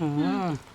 เ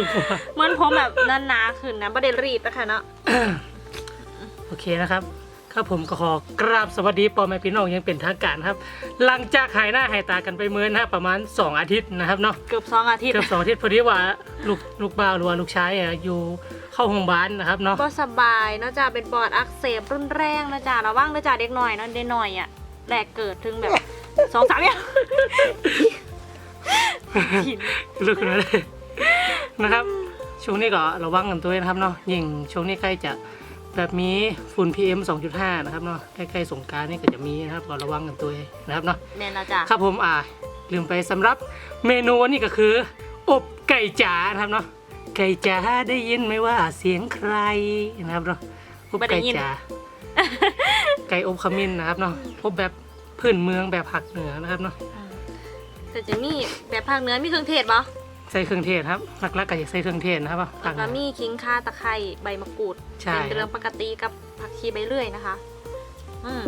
เหมือนตกลงมาเหมือนผมแบบหนาๆขึ้นนะประเด็นรีบนะคะเนาะโอเคนะครับครับผมก็ขอกราบสวัสดีปอแม่พี่น้องยังเป็นทางการครับ หลังจากหายหน้าหายตากันไปเมื่อนะประมาณ 2 อาทิตย์นะครับเนาะเกือบสองอาทิตย์เกือบสองอาทิตย์พอดีว่าลูกลูกบ่าวหรือว่าลูกชายอะอยู่เข้าโรงพยาบาลนะครับเนาะก็สบายเนาะจ้าเป็นปอดอักเสบรุนแรงนะจ้าระวังนะจ้าเด็กหน่อยเนาะเด็กหน่อยอะแรกเกิดถึงแบบสองสามเนี่ยลูกคนนั้นเลย นะครับ ช่วงนี้ก็ระวังกันตัวเองนะครับเนาะยิ่งช่วงนี้ใกล้จะแบบมีฝุ่น PM 2.5 นะครับเนาะใกล้ๆสงกรารนี่ก็จะมีนะครับก็ระวังกันตัวเองนะครับเนาะแม่นแล้วจ้าครับผมอ่าลืมไปสำหรับเมนูวันนี้ก็คือ อบไก่จ๋านะครับเนาะไก่จ๋าได้ยินไหมว่าเสียงใครนะครับเนาะอบไก่จ๋าไก่อบขมิ้นนะครับเนาะอบแบบพื้นเมืองแบบผักเหนือนะครับเนาะแต่จะมีแบบภาคเหนือมีเครื่องเทศปะ ใส่เครื่องเทศครับหลักๆก็อยากใส่เครื่องเทศนะครับแล้ผัวกก็มีขิงข่าตะไคร้ใบมะกรูดใช่เป็นเรื่องปกติกับผักชีใบเลื่อยนะคะ อืม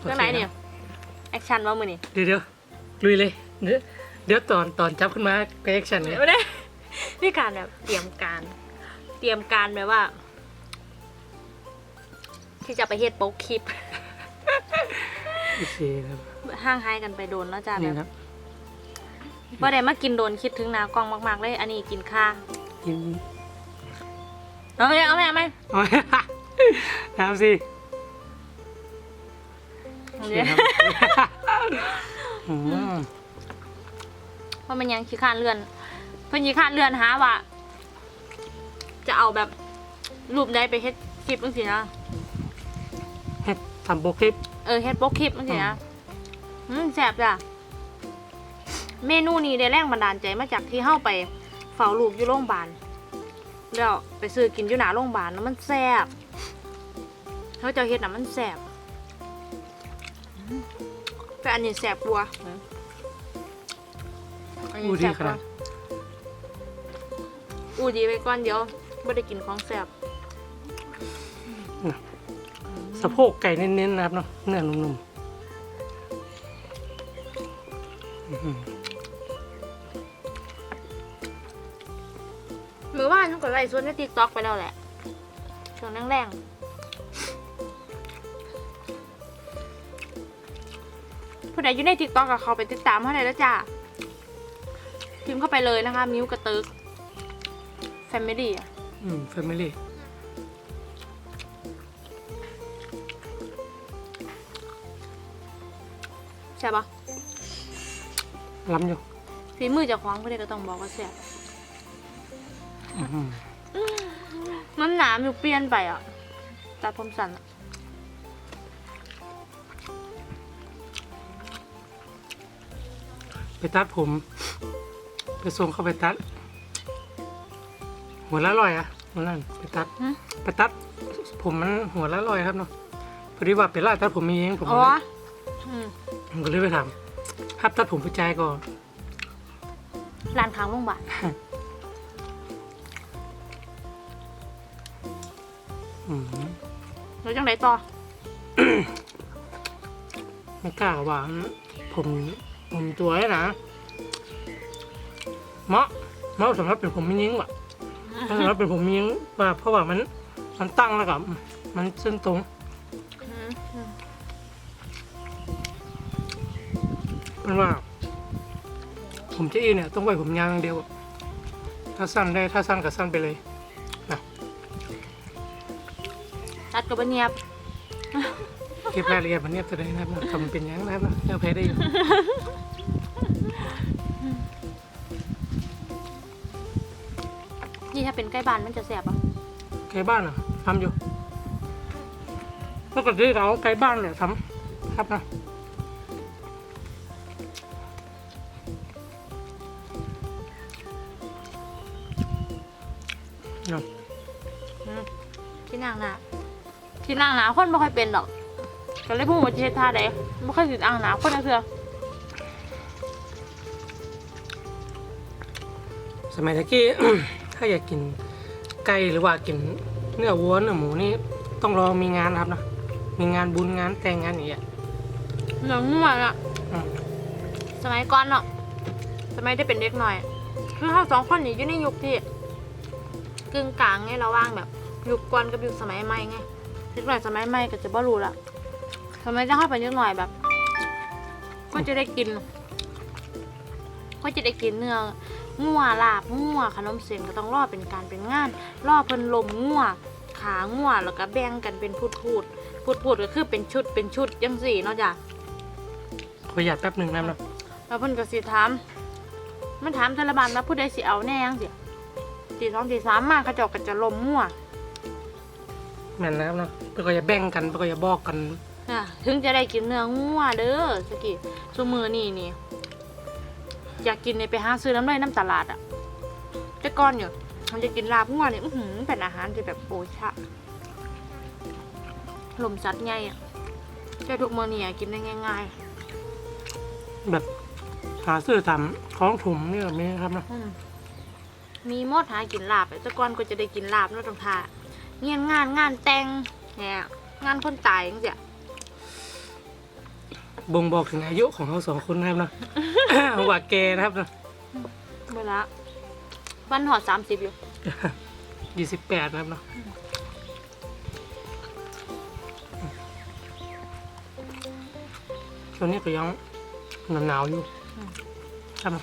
เรื่องไหนเนี่ยแอคชั่นว่ามือนี่เดี๋ยวเดี๋ยวลุยเลยเดี๋ยวเดี๋ยวตอนตอนจับขึ้นมาก็แอคชั่นเลยไม่ได้นี่การแบบเตรียมการ เตรียมการแบบว่า ที่จะไปเฮ็ดโป๊กคลิปโอเคครับห้างไฮกันไปโดนแล้วจ้าแบนี่บครั บว่าได้มากินโดนคิดถึงหนากล้องมาก ๆ เลย อันนี้กินข้ากินเอาไหมเอาไหมเอาไหมเอาน้ำสิเอาโอเดี๋เคยวครับอืมเพราะมันยังขี้ข้านเลื่อนเพิ่นขี้ข้านเลื่อนหาว่าจะเอาแบบรูปใดไปเฮ็ดคลิปจังซี่นะเฮ็ดทำโบคลิป เออเฮ็ดโป๊กคลิปจังซี่นะอืมแซ่บจ้ะ เมนูนี้ได้แรงบันดาลใจมาจากที่เฮาไปเฝ้าลูกอยู่โรงพยาบาลแล้วไปซื้อกินอยู่หน้าโรงพยาบาลแล้วมันแซ่บเขาเจะเฮ็ดน่ะมันแซ่บอืมแต่อันนี้แซ่บกว่าอันนี้อู้ดีแซ่บขกนาว่าดอู้ดีไปก่อนเดี๋ยวไม่ได้กินของแซ่บสะโพกไก่เน้นๆนะครับเนาะเนื้อนุ่มๆ มือว่านนุก็ไล่ส่วนในติ๊กต็อกไปแล้วแหละช่วงแรงๆผู้ใดอยู่ในติ๊กต็อกกับเขาไปติดตามเขาได้แล้วจ้าพิมพ์เข้าไปเลยนะคะ มิวกระตึกแฟมิลี่อืมแฟมิลี่ใช่ปะล้ำอยู่ ฝีมือเจะคว้าของผู้ใดก็ต้องบอกว่าแซ่บอื้อหือ มันหนามอยู่เปลี่ยนไปอะตัดผมสั้นอะไปตัดผม ไปส่งเข้าไปตัด หัวละร้อยอะหัวนั่นไปตัดหึไปตัด ผมมันหัวละร้อยครับเนาะพอดีว่าเป็นร้านตัดผมมีเองผมอ๋ก็อเลยอืมผมก็เลยไปทำครับตัดผมผู้ชายก่อนร้านค้างโรงพยาบาล แล้วจังไรต่อไม่กล้าว่าผมผมตัวไอ้นะเหมาะเหมาะสำหรับเป็นผมมียิงว่ะถ้าสำหรับเป็นผมมียิงว่าเพราะว่ามัน มันตั้งแล้วกับมันเส้นตรงอืมอืมมันว่า ผมจะอีเนี่ยต้องไว้ผมยาวอย่างเดียวอะถ้าสั้นได้ถ้าสั้นก็สั้นไปเลย ตัดกับบันเนียบเก็บรายละเอียดมันเนี่ยจะได้นะครับทำเป็นอยังนะครับนะเดี๋ยวแพ้ได้อยู่นี่ถ้าเป็นใกล้บ้านมันจะแสบอะไกลบ้านเหรอทำอยู่ปกติเราไกลบ้านเลยทำครับนะเนาะอืมที่นางหนา ที่นางหนาคนไม่ค่อยเป็นหรอกก็เลยพูดว่าจะเฮ็ดท่าใดไม่ค่อยติดอ่างหนาคนนะเพื่อสมัยตะกี้ ถ้าอยากกินไก่หรือว่ากินเนื้อวัวเนื้อหมูนี่ต้องรอมีงานนะครับนะมีงานบุญงานแต่งงานอย่างเงี้ยหนังหัวน่ะอืมสมัยก่อนเนาะสมัยได้เป็นเด็กหน่อย คือเขาสองคนนี่อยู่ในยุคที่กึ่งกลางไงระหว่างแบบ ยุคก่อนกับยุคสมัยใหม่ไง เด็กหน่อยสมัยใหม่ก็จะบ่รู้ละสมัยจะเข้าไปเด็กหน่อยแบบ ก็จะได้กิน ก็จะได้กินเนื้องัวลาบงัวขนมเส้นก็ต้องรอเป็นการเป็นงานรอเพิ่นลมงัวขางัวแล้วก็แบ่งกันเป็นพูดพูดพูดพูดๆก็คือเป็นชุดเป็นชุดจังสี่เนาะจ้ะขอหยาดแป๊บหนึ่งนะครับนะแล้วเพิ่นก็สิถามมันถามแต่ละบานว่าผู้ใดสิเอาแน่ยังสิตีสองตีสามมาเขาเจาก็จะลมมั่ว แม่นนะครับเนาะเพื่อก็จะแบ่งกันเพื่อก็จะบอกกันอะถึงจะได้กินเนื้องัวเด้อสกิซุมือนี่นี่ อยากกินเนี่ยไปหาซื้อน้ำเลยน้ำตลาดอะแต่ก่อนอยู่มันจะกินลาบงัวเนี่ยอื้อหือเป็นอาหารที่แบบโอชะลมจัดไงอะแต่ทุกมื้อนี่อะกินได้ง่าย แบบหาซื้อตามของถุงนี่แบบนี้ครับเนาะอืมมีหมดหากินลาบแต่ก่อนก็จะได้กินลาบเนาะตรงทา เงียนงานงานแต่งเนี่ยงานคนตายจังเสียบ่งบอกถึงอายุของเขาสองคนนะครับเนาะ ว่าแกนะครับเนาะเวลาวันหอดสามสิบอยู่ยี่สิบแปดนะครับเนาะช่วงนี้ก็ยังหนาวๆอยู่อืมใช่ไหม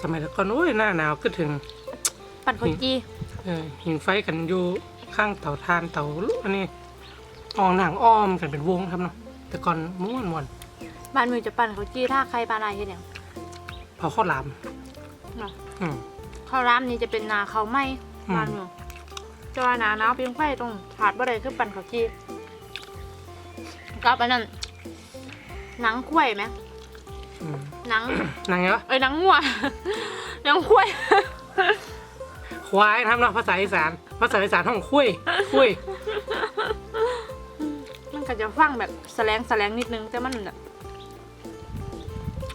สมัยก่อนโอ้ยหน้าหนาวก็ถึง ปั่นข้าวจี เออหิงไฟกันอยู่ข้างเตาทานเตาลุอันนี้อองหนังอ้อมกันเป็นวงครับเนาะแต่ก่อนม้วนม้วนบ้านมือจะปั่นข้าวจีถ้าใครบ้านอะไรเห็นอย่างๆพอข้าวหลามเนาะอืม ข้าวร้านนี้จะเป็นนาเขาวไหมอืม บ้านมือจะว่าหนาหนาวเพียงไฟตรงขาดบ่ได้คือปั่นข้าวจีกับอันนั้นหนังกล้วยไหมอืมหนัง นางไงวะ เอ้ยหนังงัว หนังกล้วย ควายนะครับเนาะภาษาอีสาน ภาษาอีสานห้องคุยคุยมันก็จะฟังแบบแสลงแสลงนิดนึงแต่มันแบบ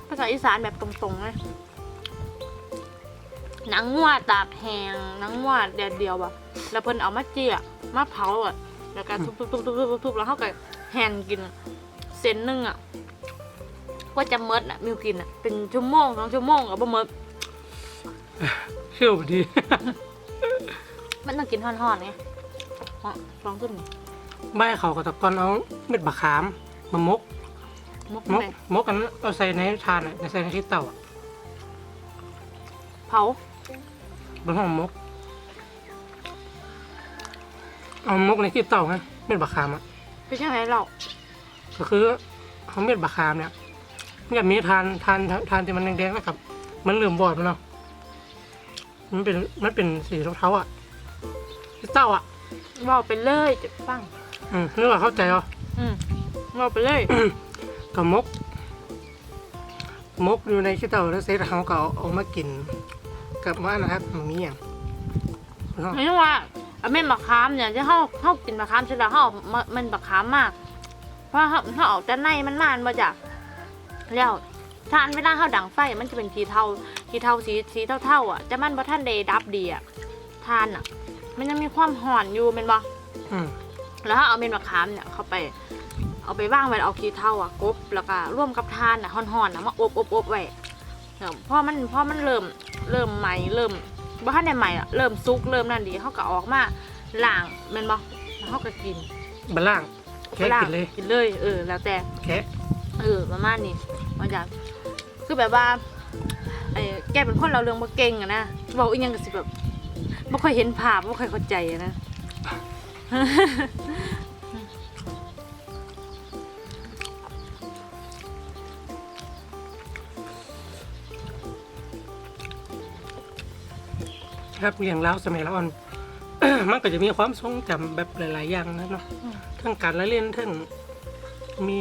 ภาษาอีสานแบบตรงๆเลยหนังงัวตากแหงหนังงัวแดดเดียวแบบแล้วเพิ่นเอามาเจียมาเผาอะแล้วก็ทุบๆๆๆๆแล้วเขาก็แหนกินเส้นหนึงอะก็จะเมดอะมิวกินอะเป็นชั่วโมงสองชั่วโมงกับบ่เมดเชื่อพอดี มันต้องกินห่อนๆไงอ๋อลองขึ้นนี่ใบเขากับตะกอนเอาเม็ดบะขามมามกมุกมกไปมกกันเอาใส่ในทานอะใส่ในที่เตาอะเผาบนห้องมก เอามกในที่เตาไงเม็ดบะขามอะไม่ใช่ไหมเราก็คือเอาเม็ดบะขามเนี่ยมันจะมีทานทานทานที่มันแดงๆนะครับ มันเหลื่อมบอดมันเนาะมันเป็นมันเป็นสีเทาๆอะที่ เต้าอะบอกไปเลยจะฟัง อืมนึกว่าเข้าใจเหรออืมบอกไปเลยกับมก มกอยู่ในขี้เต่าแล้วเซตเขาก็เอาเอามากิน กับว่านะครับมันมีอย่างไม่ใช่ว่าเอาเม็ดมะขามเนี่ยที่เขาเขากินมะขามใช่แล้วเขาเอามามันมะขามมาก เพราะเขาเขาเออกแต่ในมันมานมาจากแล้วทานเวลาเขาดังไฟมันจะเป็นสีเทาสีเทาสีสีเท่าๆอะแต่มันบ่ท่านเดดับดีอะทานอะ มันยังมีความห่อนอยู่เป็นบ่อืมแล้วถ้าเอาเม็ดมะขามเนี่ยเข้าไป เอาไปว่างไว้เอาขี้เท่าอะกบแล้วก็ร่วมกับทานอะห่อนๆอะมาอบอบอบไว้แล้วพอมันพอมันเริ่มเริ่มใหม่เริ่มบ่ทันได้ใหม่อะเริ่มซุกเริ่มนั่นดีเขาก็ออกมาล้างแม่นบ่แล้วเขาก็กินบัลล่างแค่ล้างกินเลยกินเลยเออ แล้วแต่ แค่เออประมาณนี้มาจากคือแบบว่าไอ้แกเป็นคนเราเรื่องบ่เก่งอะนะบอกอีหยังก็สิแบบ บ่ค่อยเห็นภาพบ่ค่อยเข้าใจอะนะ ครับอย่างเราสมัยเราอ่อน มันก็จะมีความทรงจำแบบหลาย ๆ อย่างนะเนาะอืม ทั้งการละเล่นทั้งมี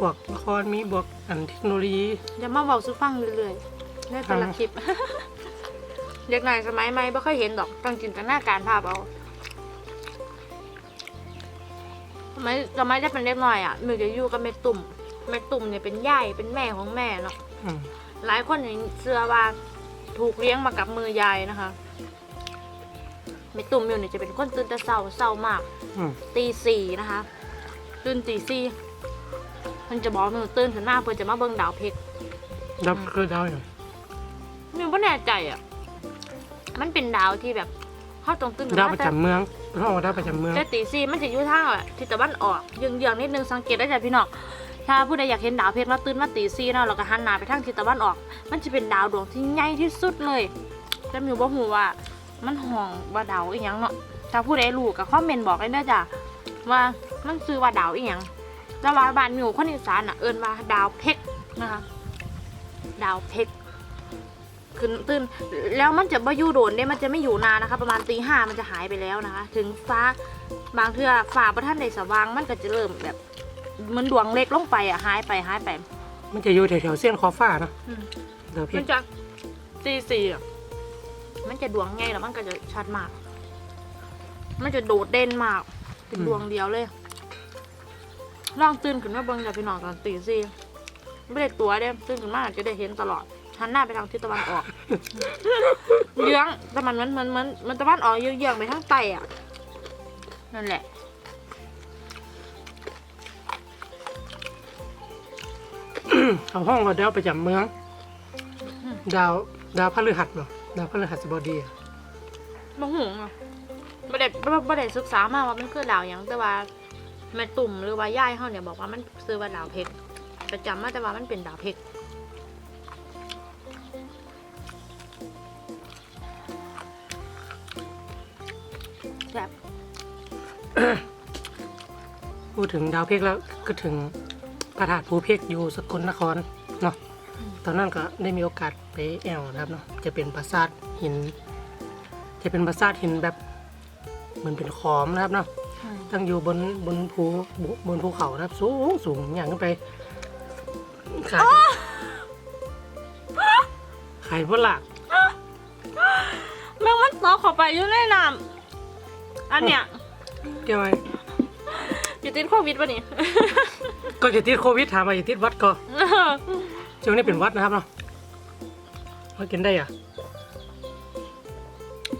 บวกละครมีบวกอันเทคโนโลยี อย่ามาเบาสู้ฟังเรื่อยๆในแต่ละฟังคลิป เด็กหน่อยสมัยใหม่ไม่ค่อยเห็นดอกต้องจินตนาการภาพเอาสมัยสมัยจะเป็นเด็กหน่อยอะมิวจะอยู่กับแม่ตุ่มแม่ตุ่มเนี่ยเป็นยายเป็นแม่ของแม่เนาะอืมหลายคนเนี่ยเชื่อว่าถูกเลี้ยงมากับมือยายนะคะแม่ตุ่มมิวเนี่ยจะเป็นคนตื่นแต่เศร้าเศร้ามาก อืมตีสี่นะคะ ตื่นตีสี่มันจะบอกมิวตื่นถึงหน้าเพื่อจะมาเบิ่งดาวเพกเราคือดาวอย่างมิวไม่แน่ใจอะ มันเป็นดาวที่แบบเขาตรงตื่นดาวประจำเมืองเพราะว่าดาวประจำเมืองแต่ตีสี่มันจะอยู่ทางอะทิศตะวันออกเยืองเยืองๆนิดนึงสังเกตได้จากพี่น้องถ้าผู้ใดอยากเห็นดาวเพกแล้วตื่นมาตีสี่เนาะเราก็หันหน้าไปทางทิศตะวันออก มันจะเป็นดาวดวงที่ใหญ่ที่สุดเลยแต่มิวบอกหูว่า มันห่องว่าดาวอีหยังเนาะถ้าผู้ใดรู้ก็คอมเมนต์บอกเลยนะจ๊ะว่ามันคือว่าดาวอีหยังแต่ว่าบ้านมิวคนอีสานอะเอิ้นว่าดาวเพกนะคะ ดาวเพก ขึ้นตื่นแล้วมันจะไม่อยู่โดนเนี่ยมันจะไม่อยู่นานนะคะ ประมาณตีห้ามันจะหายไปแล้วนะคะ ถึงฟ้าบางเทื่อฟ้าประท่านในสว่างมันก็จะเริ่มแบบเหมันดวงเล็กลงไปอะหายไปหายไปมันจะอยู่แถวๆเส้นคอฟ้าเนาะอืมเดี๋ยวมัพี่นจะตีสี่อะมันจะดวงไงแล้วมันก็จะชัดมาก มันจะโดดเด่นมาก เป็นดวงเดียวเลยลองตื่นขึ้นมาเบิ่งจากพี่น้องตอนตีสี่ไม่ได้ตัวเด้ตื่นขึ้นมาจะได้เห็นตลอด หันหน้าไปทางทิศตะวันออก เยื้องแต่มันมันมันมันมันตะวันออกเยื้องๆไปทางใต้อะ นั่นแหละ เอาห้องเราดาวประจำเมืองดาวดาวพฤหัสเนาะดาวพฤหัสบดีอะบ่หูอะบ่ได้บ่บ่ได้ศึกษามาว่ามันคือดาวหยังแต่ว่าแม่ตุ่มหรือว่าย่ายเฮาเนี่ยบอกว่ามันซื้อว่าดาวเพชรประจำมาแต่ว่ามันเป็นดาวเพชร พูดถึงดาวเพกแล้วก็ถึงพระธาตุภูเพกอยู่สกลนครเนาะตอนนั้นก็ได้มีโอกาสไปแอวนะครับเนาะจะเป็นปราสาทหิน จะเป็นปราสาทหินแบบเหมือนเป็นขอมนะครับเนาะตั้งอยู่บนบนภูบนภูเขานะครับ สูงสูงอย่างขึ้นไปขายขายพวกหลักแม่งมันตกเข้าไปอยู่ในน้ำอันเนี้ย เกี่ยวไงอยู่ติดโควิดป่ะนี่ก็จะติดโควิดถามมาจะติดวัดก็ช่วงนี้เป็นวัดนะครับเนาะมากินได้อะ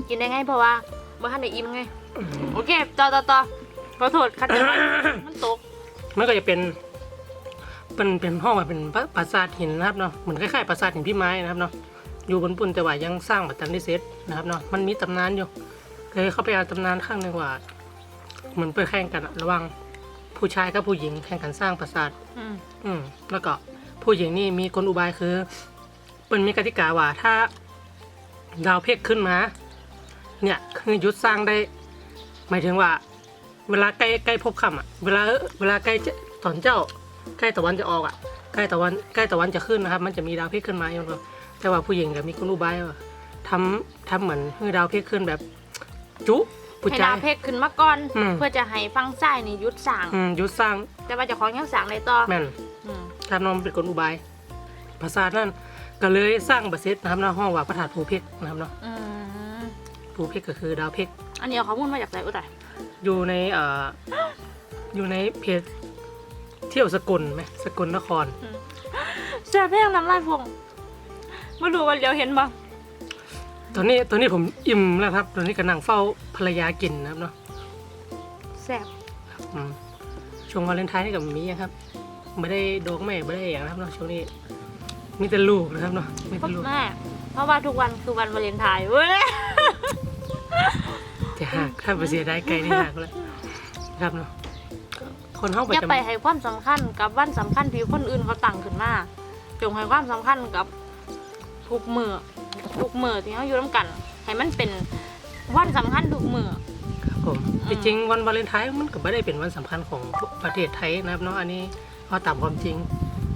กินได้ไงเพราะว่าบ่ทันได้อิ่มไง โอเค ต่อต่อต่อขอโทษคัดจังหวะมันตก มันก็จะเป็น เป็นเป็นห้องแบบเป็นปราสาทหินนะครับเนาะ เหมือนคล้ายๆปราสาทหินพี่ไม้นะครับเนาะ อยู่บนปุ่นแต่ว่ายังสร้างแบบตันได้เซตนะครับเนาะ มันมีตำนานอยู่ เคยเข้าไปอ่านตำนานข้างหนึ่งว่า เหมือนไปแข่งกันอะระหว่างผู้ชายกับผู้หญิงแข่งกันสร้างปราสาท อืมอืมแล้วก็ผู้หญิงนี่มีกลอุบายคือเป็นมีกติกาว่าถ้าดาวเพกขึ้นมา เนี่ยคือหยุดสร้างได้ หมายถึงว่า เวลาใกล้ใกล้พบค่ำอะเวลาเวลาใกล้จะตอนเจ้า ใกล้ตะวันจะออกอะใกล้ตะวันใกล้ตะวันจะขึ้นนะครับ มันจะมีดาวเพกขึ้นมาอย่างเดียวแต่ว่าผู้หญิงก็มีกลอุบายว่าทำทำเหมือนให้ดาวเพกขึ้นแบบ จุ ผู้ให้ชาดาวยเพกขึ้นมาก่อน อืม เพื่อจะให้ฟังซ้ายนี่หยุดสั่งอืมหยุดสร้างแต่ว่าเจะของยังสั่งเลยต่อแม่นอืมทำนองเป็นกลอุบาย ภาษาทนั่นก็เลยสร้างบัตรเซตนะครับในห้องว่าพระธาตุภูเพกนะครับเนาะอืมภูเพกก็คือดาวเพกอันนี้เอาข้อมูลมาจากไหนอุยตายอยู่ในเอ่ออยู่ในเพจเที่ยวสกลไหมสกลนคร แซ่บแห้งน้ำลายพงมาดูวันเดียวเห็นบ่ ตอนนี้ตอนนี้ผมอิ่มแล้วครับ ตอนนี้กำลังเฝ้าภรรยากินนะครับเนาะแซ่บอืมช่วงวาเลนไทน์นี่กับมีครับไม่ได้โดกไม่ไม่ได้อย่างนะครับเนาะช่วงนี้ มีแต่ลูกนะครับเนาะมีพ่แต่ลูกแม่เพราะว่าทุกวันคือวันวาเลนไทน์เว้ย จะหักถ้าไปเสียดายไกลนี่หักแล้วครับเนาะคนเข้าไปอย่าจะไปให้ความสำคัญกับวันสำคัญที่คนอื่นเขาตั้งขึ้นมาจงให้ความสำคัญกับ ทุกมือทุกมือที่เขาอยู่ร่วมกัน ให้มันเป็นวันสำคัญทุกมือ ครับผมจริงๆวันวาเลนไทน์มันก็ไม่ได้เป็นวันสำคัญของประเทศไทยนะครับเนาะอันนี้เอาตามความจริง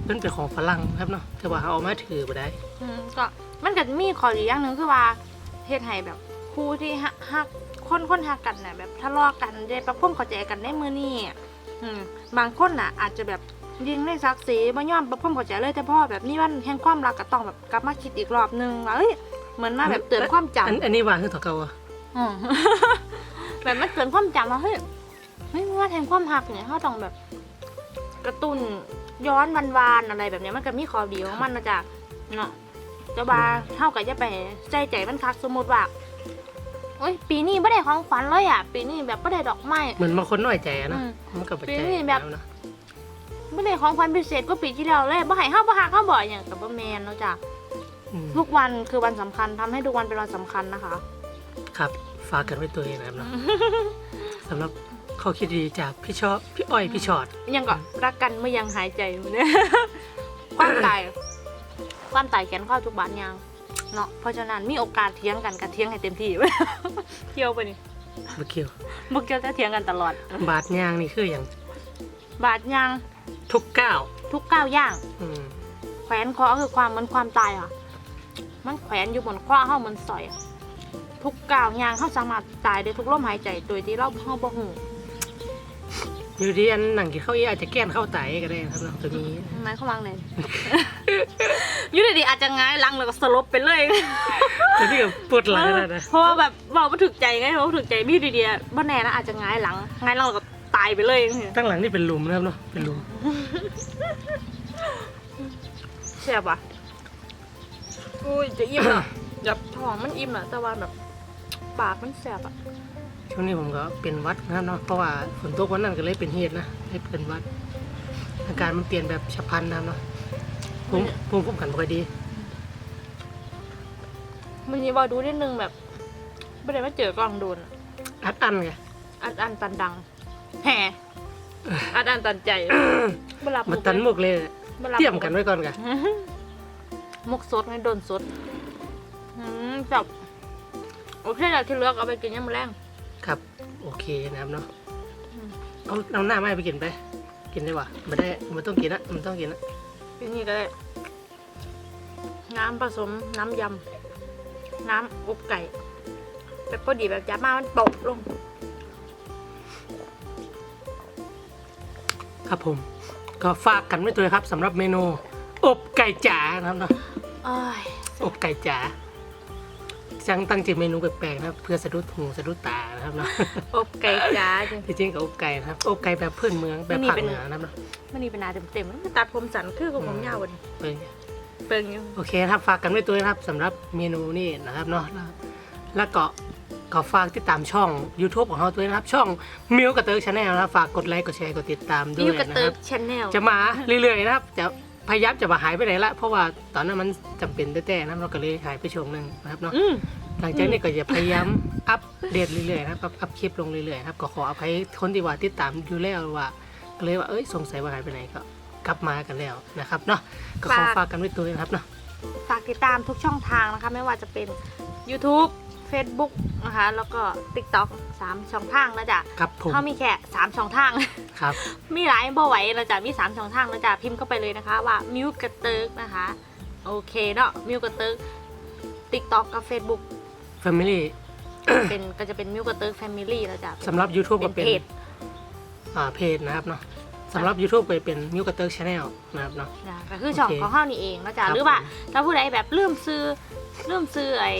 มันเป็นของฝรั่งนะครับเนาะแต่ว่าเอามาถือไปได้ อืมก็มันก็มีข้อดีอย่างหนึ่งคือว่าเฮ็ดให้แบบคู่ที่ฮักฮักคนคนฮักกันน่ะแบบทะเลาะกันได้ปรับความเข้าใจกันในมือนี้อืมบางคนน่ะ อาจจะแบบ ยิงในศักดิ์ศรีบ่ยอมปรับความเข้าใจเลยแต่พอแบบนี้วันแห่งความรักก็ต้องแบบกลับมาคิดอีกรอบนึงว่าเอ้ยเหมือนมาแบบเตือนความจำ อันอันนี้ว่าคือต่อเก่าอะอืม แบบมันเตือนความจำว่าเฮ้ยเฮ้ยว่าแทนความหักเนี่ยเขาต้องแบบ กระตุ้นย้อนวันวานๆอะไรแบบเนี้ยมันก็มีข้อดีของมันนะจ๊ะเนาะแต่ว่าเท่ากับจะไปใจใจมันคักสมมติว่าโอ้ยปีนี้ไม่ได้ของขวัญเลยอะ ปีนี้แบบไม่ได้ดอกไม้ เหมือนบางคนน้อยใจอะอืเนาะมมันก็ปัจปีจัยนี้แบบล้วนะ ไม่ได้ของขวัญพิเศษก็ปีที่แล้วเลยบ่ให้ห้าบ่หักห้าบ่อยอย่างกับบ่แมนเนาะจ๊ะอืมทุกวันคือวันสำคัญทำให้ทุกวันเป็นวันสำคัญนะคะ ครับ ฝากกันไว้ตัวเองนะครับเนาะสำหรับข้อคิดดีจากพี่ชอบพี่อ้อยพี่ชอด ยังก็รักกันเมื่อยังหายใจอยู่เนี่ย ความตายความตายแขนข้อทุกบาทยางเนาะเพราะฉะนั้นมีโอกาสเถียงกันกันเถียงให้เต็มที่ เที่ยวไปนี่บะเคียวมุกเกี่ยวจะเถียงกันตลอด บาดยางนี่คืออย่างบาทยาง ทุกก้าวทุกก้าวย่าง อืมแขวนคอคือความเหมันความตายอะ มันแขวนอยู่บนข้อเฮาเหมันสอยอะทุกก้าวย่างเฮาสามารถตายได้ทุกลมหายใจโดยที่เราเฮาบ่ฮู้อยู่ดีอันหนังกินข้าวเอี้ยอาจจะแก้นเข้าไตก็ได้นะครับเนาะตัวนี้หมายความว่าไง อยู่ดีๆอาจจะหง้ายหลังแล้วก็สลบไปเลย ตัวนี้ก็ปวดหลังแล้วนะ เพราะว่าแบบบอกว่าถึกใจไงเพราะว่าถึกใจพี่ดีๆบ้านแน่นะอาจจะหงายหลังหงายหลังแล้วก็ ตายไปเลยตั้งหลังนี่เป็นหลุมนะครับเนาะเป็นหลุมแซ่บว่ะอุ้ยจะอิ่มอะแบบท้องมันอิ่มอะแต่ว่าแบบปากมันแซ่บอะช่วงนี้ผมก็เป็นหวัดนะครับเนาะเพราะว่าฝนตกวันนั้นก็เลยเป็นเหตุนะให้เป็นหวัด อาการมันเปลี่ยนแบบฉับพลันนะครับเนาะผมผมผมกันบ่ค่อยดีมันนี้ว่าดูนิดนึงแบบไม่ได้มาเจอกล้องโดนอะอัดอั้นไงอัดอันตันดัง แห่อัดอันตันใจเวลามันตันมุกเลยวลาเตรียมกันไว้ก่อนกันมุกสดไงโดนสดอืมจับโอเคแล้วที่เหลือกเอาไปกินยังมอแรงครับ โอเคนะครับเนาะอืมเอาเอาหน้าไม้ไปกินไป กินได้วะไม่ได้มันต้องกินนะมันต้องกินนะทีนี้ก็ได้น้ำผสมน้ำยำ น้ำอบไก่แบบพอดีแบบจับมามันตกลง ครับผม ก็ฝากกันไว้ตัวนะครับสำหรับเมนู อบไก่จ๋านะครับเนาะอ้ายอบไก่จ๋าจังตั้งใจเมนูแปลกๆนะครับเพื่อสะดุดหูสะดุดตานะครับเนาะอบไก่จ้าจริงที่จริงกับอบไก่นะครับอบไก่แบบพื้นเมืองแบบนี่ภาคเป็นเหนือนะครับเนาะมันนี่เป็นหนาเต็มๆมันตัดผมสั้นคือกับผมยาววันนี้เป็นเปิงอยู่ โอเคนะครับฝากกันไว้ตัวนะครับสำหรับเมนูนี่นะครับเนาะแล้วแล้วก็ ก็ฝากติดตามช่อง YouTube ของเราด้วยนะครับ ช่องมิวกับเติร์กชาแนลนะครับฝากกดไลค์กดแชร์กดติดตามด้วยูยกระนะเติคบรับชแนลจะมาเรื่อยๆนะครับ จะพยายามจะมาหายไปไหนละ เพราะว่าตอนนั้นมันจำเป็นแต่ๆนะครับเราก็เลยหายไปช่วงหนึ่งนะครับเนาะ อืม หลังจากนี้ก็จะพยายามอัปเดตเรื่อยๆนะครับ อัพอัพคลิปลงเรื่อยๆนะครับ ก็ขออภัยคนที่ว่าติดตามอยู่แล้วว่าก็เลยว่าเอ้ยสงสัยว่าหายไปไหนก็กลับมากันแล้วนะครับเนาะ ก็ขอฝากกันไว้ตัวนะครับเนาะ ฝากติดตามทุกช่องทางนะคะ ไม่ว่าจะเป็น YouTube Facebook นะคะ แล้วก็ TikTok สามช่องทางแล้วจ้ะครับผมเขามีแค่สามช่องทาง ครับ มีหลายบ่ไหวเราจะมีสามช่องทางเราจะพิมพ์เข้าไปเลยนะคะว่ามิวกระเติกนะคะ โอเคเนาะมิวกระเติก TikTok กับ Facebook Family เป็นก็จะเป็นมิวกระเติกแฟมิลี่เราจะสำหรับ YouTube เป็ก็นเป็นเพจอ่าเพจนะครับเนาะสำหรับ YouTube ก็เป็นมิวก t เตอร์ชาแนลนะครับเนาะนะก็คือช่องโอเคของเฮานี่เองเราจะครับหรือว่าผมถ้าผู้ใดแบบลืมซื้อลืมซื้อไอ้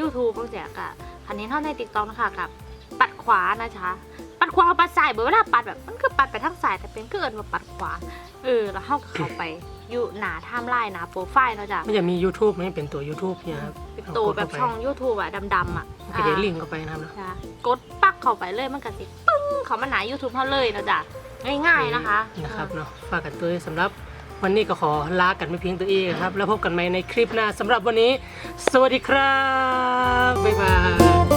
YouTube บางเสียกะคันนี้เท่าใน TikTok นะคะกับปัดขวานะคะปัดขวากับปัดซ้ายเบอเวลาปัดแบบมันคือปัดไปทางซ้ายแต่เป็นก็เอินว่าปัดขวา เออแล้วเฮาก็เข้าไปอยู่หน้าไทม์ไลน์หน้าโปรไฟล์เนาะจ้ะมันจะมี YouTube ไหมเป็นตัว YouTube เนี่ยครับเป็นตัวแบบช่อง YouTube อะดำๆอะก็จะลิงก์เข้าไปนะครับเนาะค่ะกดปักเข้าไปเลยมันก็สิปึ้งเขามาหนา YouTube เฮาเลยเนาะจ้ะง่ายๆนะคะนะครับเนาะฝากกันตัวด้วยสำหรับ วันนี้ก็ขอลากันไม่เพียงตัวเองครับ แล้วพบกันใหม่ในคลิปหน้าสำหรับวันนี้ สวัสดีครับ บ๊ายบาย